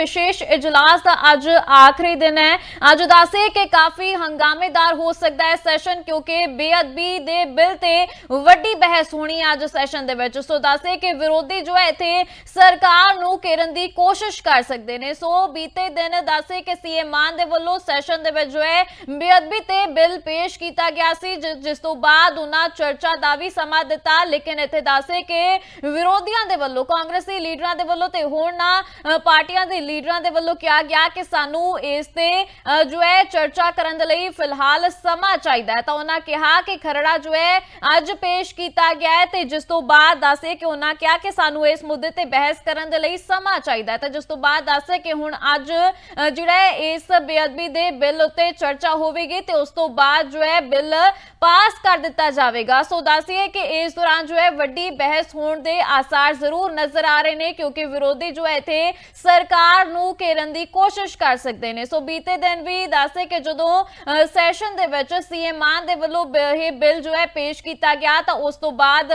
ਵਿਸ਼ੇਸ਼ ਇਜਲਾਸ ਦਾ ਅੱਜ ਆਖਰੀ ਦਿਨ ਹੈ ਅੱਜ ਦੱਸੇ ਕਿ ਕਾਫੀ ਹੰਗਾਮੇਦਾਰ ਹੋ ਸਕਦਾ ਹੈ ਸੈਸ਼ਨ ਕਿਉਂਕਿ ਬੇਅਦਬੀ ਦੇ ਬਿੱਲ ਤੇ ਵੱਡੀ ਬਹਿਸ ਹੋਣੀ ਹੈ ਅੱਜ ਸੈਸ਼ਨ ਦੇ ਵਿੱਚ ਸੋ ਦੱਸੇ ਕਿ ਵਿਰੋਧੀ ਜੋ ਹੈ ਇੱਥੇ ਸਰਕਾਰ ਨੂੰ ਘੇਰਨ ਦੀ ਕੋਸ਼ਿਸ਼ ਕਰ ਸਕਦੇ ਨੇ ਸੋ ਬੀਤੇ ਦਿਨ ਦੱਸੇ ਕਿ ਸੀਐਮ ਮਾਨ ਦੇ ਵੱਲੋਂ ਸੈਸ਼ਨ ਦੇ ਵਿੱਚ ਜੋ ਹੈ ਬੇਅਦਬੀ ਤੇ ਬਿੱਲ ਪੇਸ਼ ਕੀਤਾ ਗਿਆ ਸੀ ਜਿ- ਜਿਸ ਤੋਂ ਬਾਅਦ ਉਹਨਾਂ ਚਰਚਾ ਦਾ ਵੀ ਸਮਾਂ ਦਿੱਤਾ ਲੇਕਿਨ ਇੱਥੇ ਦੱਸੇ ਕਿ ਵਿਰੋਧੀਆਂ ਦੇ ਵੱਲੋਂ ਕਾਂਗਰਸੀ ਲੀਡਰਾਂ ਦੇ ਵੱਲੋਂ ਤੇ ਹੁਣ ਨਾ ਅ, ਪਾਰਟੀਆਂ ਦੇ ਲੀਡਰਾਂ ਦੇ ਵੱਲੋਂ ਕਿਹਾ ਗਿਆ ਕਿ ਸਾਨੂੰ ਇਸ ਤੇ ਜੋ ਹੈ, ਚਰਚਾ ਕਰਨ ਦੇ ਲਈ ਫਿਲਹਾਲ ਸਮਾਂ ਚਾਹੀਦਾ ਹੈ। ਤਾਂ ਉਹਨਾਂ ਕਿਹਾ ਕਿ ਖਰੜਾ ਜੋ ਹੈ, ਅੱਜ ਪੇਸ਼ ਕੀਤਾ ਗਿਆ ਹੈ ਤੇ ਜਿਸ ਤੋਂ ਬਾਅਦ ਦੱਸੇ ਕਿ ਉਹਨਾਂ ਕਿਹਾ ਕਿ ਸਾਨੂੰ ਇਸ ਮੁੱਦੇ ਤੇ ਬਹਿਸ ਕਰਨ ਦੇ ਲਈ ਸਮਾਂ ਚਾਹੀਦਾ ਹੈ। ਤਾਂ ਜਿਸ ਤੋਂ ਬਾਅਦ ਦੱਸੇ ਕਿ ਹੁਣ ਅੱਜ ਜਿਹੜਾ ਇਸ ਬੇਅਦਬੀ ਦੇ ਬਿੱਲ ਉੱਤੇ ਚਰਚਾ ਹੋਵੇਗੀ ਤੇ ਉਸ ਤੋਂ ਬਾਅਦ ਜੋ ਹੈ, ਬਿੱਲ ਪਾਸ ਕਰ ਦਿੱਤਾ ਜਾਵੇਗਾ। ਸੋ ਦੱਸੀਏ ਕਿ ਇਸ ਦੌਰਾਨ ਜੋ ਹੈ, ਵੱਡੀ ਬਹਿਸ ਹੋਣ ਦੇ ਆਸਾਰ ਜ਼ਰੂਰ ਨਜ਼ਰ ਆ ਰਹੇ ਨੇ ਕਿਉਂਕਿ ਵਿਰੋਧੀ ਜੋ ਹੈ, ਇੱਥੇ ਸਰਕਾਰ ਨੂੰ ਘੇਰਨ ਦੀ ਕੋਸ਼ਿਸ਼ ਕਰ ਸਕਦੇ ਨੇ। ਸੋ ਬੀਤੇ ਦਿਨ ਵੀ ਦੱਸੇ ਕਿ ਜਦੋਂ ਸੈਸ਼ਨ ਦੇ ਵਿੱਚ ਸੀਐਮ ਮਾਨ ਦੇ ਵੱਲੋਂ ਇਹ ਬਿੱਲ ਜੋ ਹੈ ਪੇਸ਼ ਕੀਤਾ ਗਿਆ, ਤਾਂ ਉਸ ਤੋਂ ਬਾਅਦ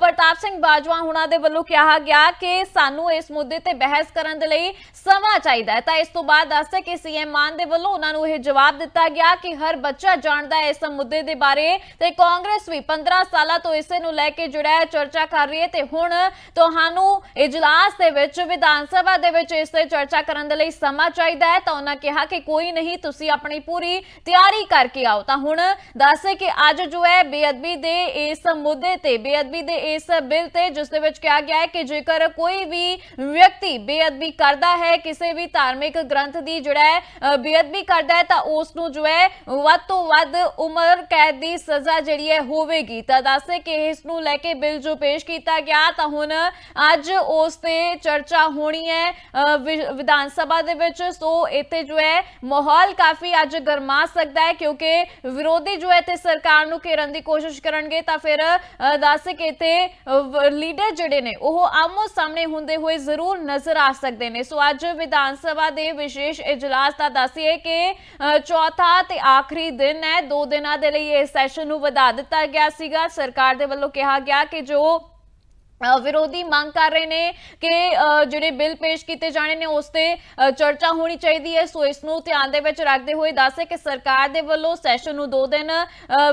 ਪ੍ਰਤਾਪ ਸਿੰਘ ਬਾਜਵਾ ਹੁਣਾਂ ਦੇ ਵੱਲੋਂ ਕਿਹਾ ਗਿਆ ਕਿ ਸਾਨੂੰ ਇਸ ਮੁੱਦੇ ਤੇ ਬਹਿਸ ਕਰਨ ਦੇ ਲਈ ਸਮਾਂ ਚਾਹੀਦਾ ਹੈ। ਤਾਂ ਇਸ ਤੋਂ ਬਾਅਦ ਦੱਸਿਆ ਕਿ ਸੀਐਮ ਮਾਨ ਦੇ ਵੱਲੋਂ ਉਹਨਾਂ ਨੂੰ ਇਹ ਜਵਾਬ ਦਿੱਤਾ ਗਿਆ ਕਿ ਹਰ ਬੱਚਾ ਜਾਣਦਾ ਹੈ ਇਸ ਮੁੱਦੇ ਦੇ ਬਾਰੇ ਤੇ ਕਾਂਗਰਸ ਵੀ 15 ਸਾਲਾਂ ਤੋਂ ਇਸੇ ਨੂੰ ਲੈ ਕੇ ਜਿਹੜਾ ਹੈ ਚਰਚਾ ਕਰ ਰਹੀ ਹੈ ਤੇ ਹੁਣ ਤੁਹਾਨੂੰ ਇਜਲਾਸ ਦੇ ਵਿੱਚ ਵਿਧਾਨ ਸਭਾ ਦੇ ਵਿੱਚ ਇਸ ਤੇ ਚਰਚਾ ਕਰਨ ਦੇ ਲਈ ਸਮਾਂ ਚਾਹੀਦਾ ਹੈ ਤਾਂ ਉਹਨਾਂ ਕਿਹਾ ਕਿ ਕੋਈ ਨਹੀਂ ਤੁਸੀਂ ਆਪਣੀ ਪੂਰੀ ਤਿਆਰੀ ਕਰਕੇ ਆਓ। ਤਾਂ ਹੁਣ ਦੱਸ ਕਿ ਅੱਜ ਜੋ ਹੈ ਬੇਅਦਬੀ ਦੇ ਇਸ ਮੁੱਦੇ ਤੇ ਬੇਅਦਬੀ ਦੇ ਇਸ ਬਿੱਲ ਤੇ ਜਿਸ ਦੇ ਵਿੱਚ ਕਿਹਾ ਗਿਆ ਹੈ ਕਿ ਜੇਕਰ ਕੋਈ ਵੀ ਵਿਅਕਤੀ ਬੇਅਦਬੀ ਕਰਦਾ ਹੈ ਕਿਸੇ ਵੀ ਧਾਰਮਿਕ ਗ੍ਰੰਥ ਦੀ ਜਿਹੜਾ ਹੈ ਬੇਅਦਬੀ ਕਰਦਾ ਹੈ ਤਾਂ ਉਸ ਨੂੰ ਜੋ ਹੈ ਵੱਧ ਤੋਂ ਵੱਧ ਉਮਰ ਕੈਦ ਦੀ ਸਜ਼ਾ ਜਿਹੜੀ ਹੈ ਹੋਵੇਗੀ। ਤਾਂ ਦੱਸੇ ਕਿ ਇਸ ਨੂੰ ਲੈ ਕੇ ਬਿੱਲ ਜੋ ਪੇਸ਼ ਕੀਤਾ ਗਿਆ ਤਾਂ ਹੁਣ ਅੱਜ ਉਸ ਤੇ ਚਰਚਾ ਹੋਣੀ ਹੈ ਅ, ਵਿਧਾਨ ਸਭਾ ਦੇ ਵਿੱਚ, ਸੋ ਇੱਥੇ ਜੋ ਹੈ, ਮਾਹੌਲ ਕਾਫੀ ਅੱਜ ਗਰਮਾ ਸਕਦਾ ਹੈ ਕਿਉਂਕਿ ਵਿਰੋਧੀ ਜੋ ਹੈ ਤੇ ਸਰਕਾਰ ਨੂੰ ਘੇਰਨ ਦੀ ਕੋਸ਼ਿਸ਼ ਕਰਨਗੇ, ਤਾਂ ਫਿਰ ਦੱਸ ਕੇ ਇੱਥੇ ਲੀਡਰ ਜਿਹੜੇ ਨੇ, ਉਹ ਆਮੋ ਸਾਹਮਣੇ ਹੁੰਦੇ ਹੋਏ ਜ਼ਰੂਰ ਨਜ਼ਰ ਆ ਸਕਦੇ ਨੇ। ਸੋ ਅੱਜ ਵਿਧਾਨ ਸਭਾ ਦੇ ਵਿਸ਼ੇਸ਼ ਇਜਲਾਸ ਦਾ ਦੱਸੀਏ ਕਿ ਚੌਥਾ ਤੇ ਆਖਰੀ ਦਿਨ ਹੈ। ਦੋ ਦਿਨਾਂ ਦੇ ਲਈ ਇਹ ਸੈਸ਼ਨ ਨੂੰ ਵਧਾ ਦਿੱਤਾ ਗਿਆ ਸੀਗਾ। ਸਰਕਾਰ ਦੇ ਵੱਲੋਂ ਕਿਹਾ ਗਿਆ ਕਿ ਜੋ ਵਿਰੋਧੀ ਮੰਗ ਕਰ ਰਹੇ ਨੇ ਕਿ ਜਿਹੜੇ ਬਿੱਲ ਪੇਸ਼ ਕੀਤੇ ਜਾਣੇ ਨੇ, ਉਸ ਤੇ ਚਰਚਾ ਹੋਣੀ ਚਾਹੀਦੀ ਹੈ। ਸੋ ਇਸ ਨੂੰ ਧਿਆਨ ਦੇ ਵਿੱਚ ਰੱਖਦੇ ਹੋਏ ਦੱਸੇ ਕਿ ਸਰਕਾਰ ਦੇ ਵੱਲੋਂ ਸੈਸ਼ਨ ਨੂੰ 2 ਦਿਨ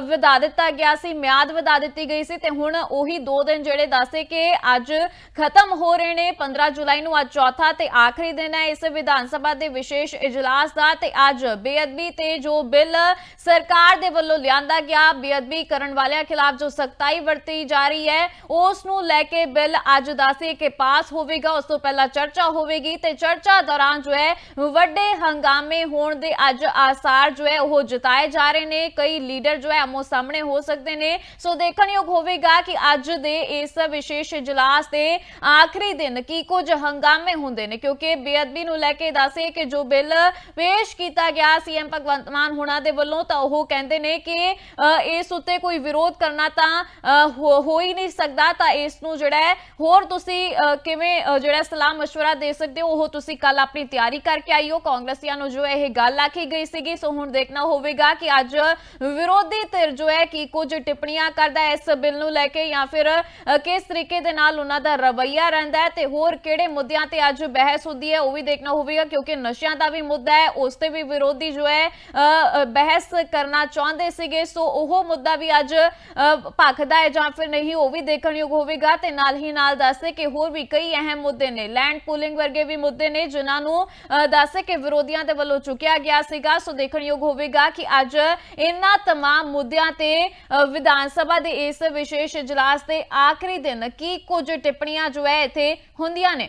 ਵਧਾ ਦਿੱਤਾ ਗਿਆ ਸੀ, ਮਿਆਦ ਵਧਾ ਦਿੱਤੀ ਗਈ ਸੀ ਤੇ ਹੁਣ ਉਹੀ 2 ਦਿਨ ਜਿਹੜੇ ਦੱਸੇ ਕਿ ਅੱਜ ਖਤਮ ਹੋ ਰਹੇ ਨੇ। 15 ਜੁਲਾਈ ਨੂੰ ਅੱਜ ਚੌਥਾ ਤੇ ਆਖਰੀ ਦਿਨ ਹੈ ਇਸ ਵਿਧਾਨ ਸਭਾ ਦੇ ਵਿਸ਼ੇਸ਼ ਇਜਲਾਸ ਦਾ ਤੇ ਅੱਜ ਬੇਅਦਬੀ ਤੇ ਜੋ ਬਿੱਲ ਸਰਕਾਰ ਦੇ ਵੱਲੋਂ ਲਿਆਂਦਾ ਗਿਆ, ਬੇਅਦਬੀ ਕਰਨ ਵਾਲਿਆਂ ਖਿਲਾਫ ਜੋ ਸਖਤਾਈ ਵਰਤੀ ਜਾ ਰਹੀ ਹੈ, ਉਸ ਨੂੰ ਲੈ ਕੇ ਬਿੱਲ ਅੱਜ ਦੱਸੇ ਕਿ ਪਾਸ ਹੋਵੇਗਾ, ਉਸ ਤੋਂ ਪਹਿਲਾਂ ਚਰਚਾ ਹੋਵੇਗੀ ਤੇ ਚਰਚਾ ਦੌਰਾਨ ਜੋ ਹੈ ਵੱਡੇ ਹੰਗਾਮੇ ਹੋਣ ਦੇ ਅੱਜ ਆਸਾਰ ਜੋ ਹੈ ਉਹ ਜਤਾਏ ਜਾ ਰਹੇ ਨੇ। ਕਈ ਲੀਡਰ ਜੋ ਹੈ ਆਮੋ ਸਾਹਮਣੇ ਹੋ ਸਕਦੇ ਨੇ। ਸੋ ਦੇਖਣਯੋਗ ਹੋਵੇਗਾ ਕਿ ਅੱਜ ਦੇ ਇਸ ਵਿਸ਼ੇਸ਼ ਇਜਲਾਸ ਦੇ ਆਖਰੀ ਦਿਨ ਕੀ ਕੁਝ ਹੰਗਾਮੇ ਹੁੰਦੇ ਨੇ, ਕਿਉਂਕਿ ਬੇਅਦਬੀ ਨੂੰ ਲੈ ਕੇ ਦੱਸੇ ਕਿ ਜੋ ਬਿੱਲ ਪੇਸ਼ ਕੀਤਾ ਗਿਆ ਸੀਐਮ ਭਗਵੰਤ ਮਾਨ ਹੁਣਾਂ ਦੇ ਵੱਲੋਂ, ਤਾਂ ਉਹ ਕਹਿੰਦੇ ਨੇ ਕਿ ਇਸ ਉੱਤੇ ਕੋਈ ਵਿਰੋਧ ਕਰਨਾ ਤਾਂ ਹੋ, ਹੀ ਨਹੀਂ ਸਕਦਾ, ਤਾਂ ਇਸ ਨੂੰ ਜਿਹੜਾ ਹੈ ਹੋਰ ਤੁਸੀਂ ਅ, ਕਿਵੇਂ ਅ, ਜਿਹੜਾ ਸਲਾਹ مشورہ ਦੇ ਸਕਦੇ ਹੋ ਉਹ ਤੁਸੀਂ ਕੱਲ ਆਪਣੀ ਤਿਆਰੀ ਕਰਕੇ ਆਈਓ ਕਾਂਗਰਸੀਆਂ ਨੂੰ ਜੋ ਹੈ ਇਹ ਗੱਲ ਆਖੀ ਗਈ ਸੀਗੀ ਸੋ ਹੁਣ ਦੇਖਣਾ ਹੋਵੇਗਾ ਕਿ ਅੱਜ ਵਿਰੋਧੀ ਧਿਰ ਜੋ ਹੈ ਕੀ ਕੁਝ ਟਿੱਪਣੀਆਂ ਕਰਦਾ ਹੈ ਇਸ ਬਿੱਲ ਨੂੰ ਲੈ ਕੇ ਜਾਂ ਫਿਰ ਅ, ਕਿਸ ਤਰੀਕੇ ਦੇ ਨਾਲ ਉਹਨਾਂ ਦਾ ਰਵੱਈਆ ਰਹਿੰਦਾ ਹੈ ਤੇ ਹੋਰ ਕਿਹੜੇ ਮੁੱਦਿਆਂ ਤੇ ਅੱਜ ਬਹਿਸ ਹੁੰਦੀ ਹੈ ਉਹ ਵੀ ਦੇਖਣਾ ਹੋਵੇਗਾ ਕਿਉਂਕਿ ਨਸ਼ਿਆਂ ਦਾ ਵੀ ਮੁੱਦਾ ਹੈ ਉਸ ਤੇ ਵੀ ਵਿਰੋਧੀ ਜੋ ਹੈ ਅ, ਅ, ਬਹਿਸ ਕਰਨਾ ਚਾਹੁੰਦੇ ਸੀਗੇ ਸੋ ਉਹ ਮੁੱਦਾ ਵੀ ਅੱਜ ਅ, ਭਖਦਾ ਹੈ ਜਾਂ ਫਿਰ ਨਹੀਂ ਉਹ ਵੀ ਦੇਖਣਯੋਗ ਹੋਵੇਗਾ ਤੇ ਨਾਲ ਹੀ ਨਾਲ ਦੱਸੇ ਕਿ ਹੋਰ ਵੀ ਕਈ ਅਹਿਮ ਮੁੱਦੇ ਨੇ ਲੈਂਡ ਪੂਲਿੰਗ ਵਰਗੇ ਵੀ ਮੁੱਦੇ ਨੇ ਜਿਨ੍ਹਾਂ ਨੂੰ ਅ, ਦੱਸੇ ਕਿ ਵਿਰੋਧੀਆਂ ਦੇ ਵੱਲੋਂ ਚੁੱਕਿਆ ਗਿਆ ਸੀਗਾ ਸੋ ਦੇਖਣਯੋਗ ਹੋਵੇਗਾ ਕਿ ਅੱਜ ਇਹਨਾਂ तमाम ਮੁੱਦਿਆਂ ਤੇ ਅ, ਵਿਧਾਨ ਸਭਾ ਦੇ ਇਸ ਵਿਸ਼ੇਸ਼ ਇਜਲਾਸ ਦੇ ਆਖਰੀ ਦਿਨ ਕੀ ਕੁਝ ਟਿੱਪਣੀਆਂ ਜੋ ਹੈ ਇੱਥੇ ਹੁੰਦੀਆਂ ਨੇ